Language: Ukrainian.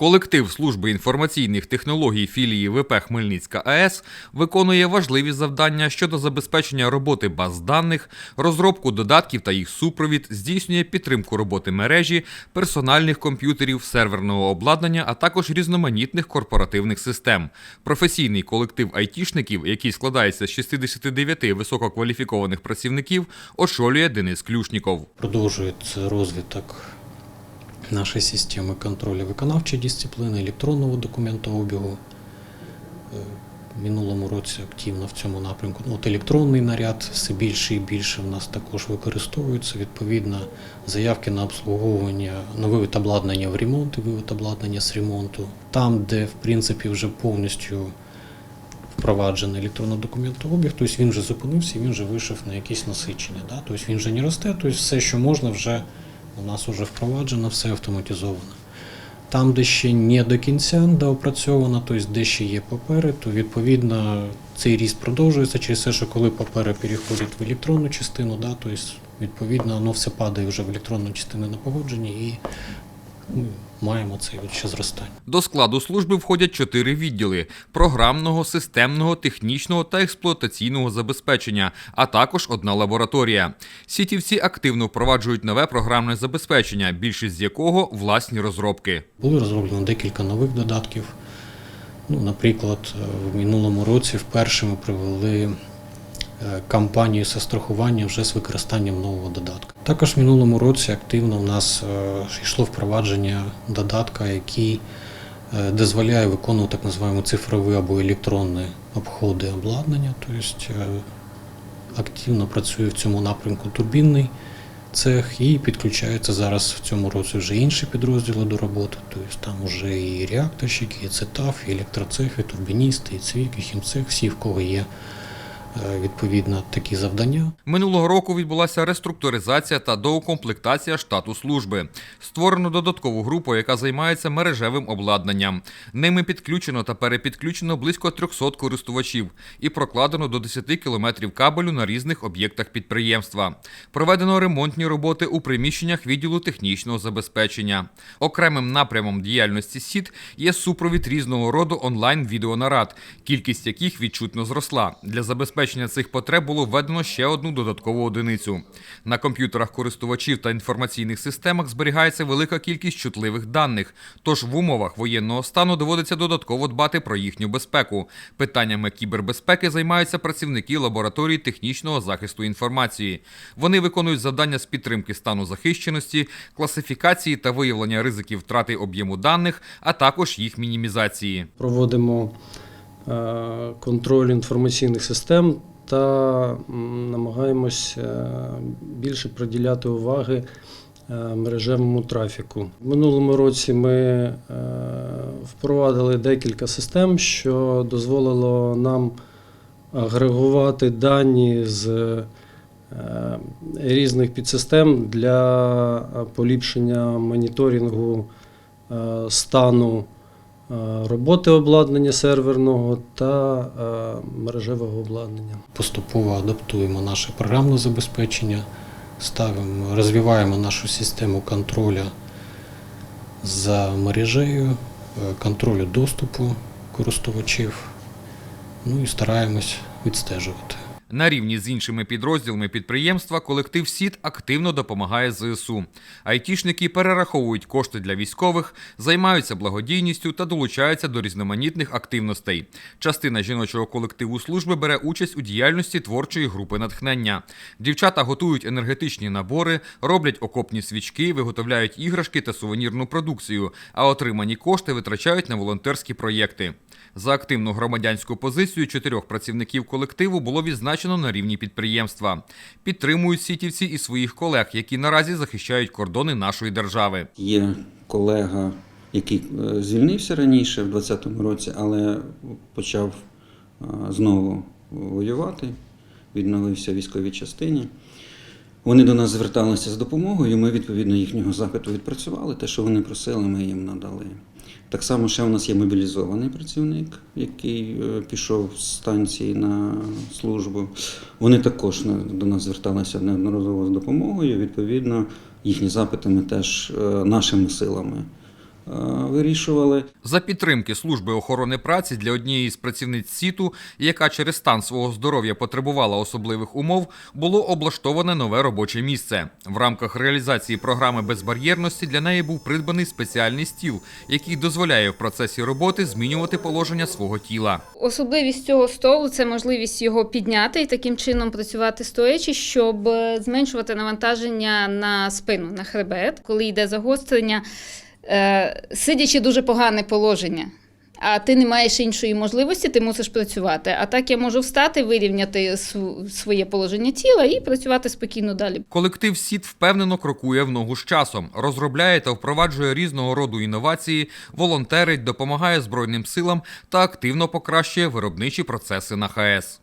Колектив служби інформаційних технологій філії ВП Хмельницька АЕС виконує важливі завдання щодо забезпечення роботи баз даних, розробку додатків та їх супровід, здійснює підтримку роботи мережі, персональних комп'ютерів, серверного обладнання, а також різноманітних корпоративних систем. Професійний колектив айтішників, який складається з 69 висококваліфікованих працівників, очолює Денис Клюшніков. Продовжується розвиток нашої системи контролю виконавчої дисципліни, електронного документообігу. В минулому році активно в цьому напрямку. Ну, От електронний наряд все більше і більше в нас також використовується. Відповідно, заявки на обслуговування, на вивід обладнання в ремонт і вивід обладнання з ремонту. Там, де в принципі вже повністю впроваджений електронний документообіг, тобто він вже зупинився, він вже вийшов на якісь насичення. Да? Тобто він вже не росте, тобто все, що можна, вже у нас вже впроваджено, все автоматизовано. Там, де ще не до кінця доопрацьовано, тобто де ще є папери, то відповідно цей ріст продовжується через те, що коли папери переходять в електронну частину, да, тобто відповідно воно все падає вже в електронну частину на погодження і маємо це от ще зростання. До складу служби входять чотири відділи: програмного, системного, технічного та експлуатаційного забезпечення, а також одна лабораторія. Сітівці активно впроваджують нове програмне забезпечення, більшість з якого власні розробки. Було розроблено декілька нових додатків. Ну, наприклад, е, в минулому році вперше ми провели е, кампанію зі страхування вже з використанням нового додатка. Також в минулому році активно в нас е, йшло впровадження додатка, який е, дозволяє виконувати так називаємо цифрові або електронні обходи обладнання. Тобто активно працює в цьому напрямку турбінний цех і підключаються зараз в цьому році вже інші підрозділи до роботи. Тобто там вже і реакторщики, і ЦЕТАФ, і електроцех, і турбіністи, і ЦВІК, і хімцех, всі, в кого є відповідно такі завдання. Минулого року відбулася реструктуризація та доукомплектація штату служби. Створено додаткову групу, яка займається мережевим обладнанням. Ними підключено та перепідключено близько 300 користувачів і прокладено до 10 кілометрів кабелю на різних об'єктах підприємства. Проведено ремонтні роботи у приміщеннях відділу технічного забезпечення. Окремим напрямом діяльності СІД є супровід різного роду онлайн-відеонарад, кількість яких відчутно зросла. Для забезпечення цих потреб було введено ще одну додаткову одиницю. На комп'ютерах користувачів та інформаційних системах зберігається велика кількість чутливих даних. Тож в умовах воєнного стану доводиться додатково дбати про їхню безпеку. Питаннями кібербезпеки займаються працівники лабораторії технічного захисту інформації. Вони виконують завдання з підтримки стану захищеності, класифікації та виявлення ризиків втрати об'єму даних, а також їх мінімізації. проводимо контроль інформаційних систем та намагаємось е, більше приділяти уваги е, мережевому трафіку. В минулому році ми е, впровадили декілька систем, що дозволило нам агрегувати дані з е, різних підсистем для е, поліпшення моніторингу е, стану е, роботи обладнання серверного та е, мережевого обладнання. Поступово адаптуємо наше програмне забезпечення, ставимо, розвиваємо нашу систему контролю за мережею, е, контролю доступу користувачів, ну і стараємось відстежувати. На рівні з іншими підрозділами підприємства колектив СІД активно допомагає ЗСУ. Айтішники перераховують кошти для військових, займаються благодійністю та долучаються до різноманітних активностей. Частина жіночого колективу служби бере участь у діяльності творчої групи натхнення. Дівчата готують енергетичні набори, роблять окопні свічки, виготовляють іграшки та сувенірну продукцію, а отримані кошти витрачають на волонтерські проєкти. За активну громадянську позицію чотирьох працівників колективу було відзначено на рівні підприємства. Підтримують сітівці і своїх колег, які наразі захищають кордони нашої держави. Є колега, який е, звільнився раніше, в 2020 році, але почав е, знову воювати, відновився в військовій частині. Вони до нас зверталися з допомогою, ми відповідно їхнього запиту відпрацювали. Те, що вони просили, ми їм надали. Так само ще у нас є мобілізований працівник, який е, пішов з станції на службу. Вони також до нас зверталися неодноразово з допомогою. Відповідно, їхні запити ми теж е, нашими силами вирішували. За підтримки служби охорони праці для однієї з працівниць СІТу, яка через стан свого здоров'я потребувала особливих умов, було облаштоване нове робоче місце. В рамках реалізації програми безбар'єрності для неї був придбаний спеціальний стіл, який дозволяє в процесі роботи змінювати положення свого тіла. Особливість цього столу це можливість його підняти і таким чином працювати стоячи, щоб е, зменшувати навантаження на спину, на хребет, коли йде загострення. Е, Сидячи дуже погане положення. А ти не маєш іншої можливості, ти мусиш працювати. А так я можу встати, вирівняти св- своє положення тіла і працювати спокійно далі. Колектив СІТ впевнено крокує в ногу з часом, розробляє та впроваджує різного роду інновації, волонтерить, допомагає Збройним силам та активно покращує виробничі процеси на ХАЕС.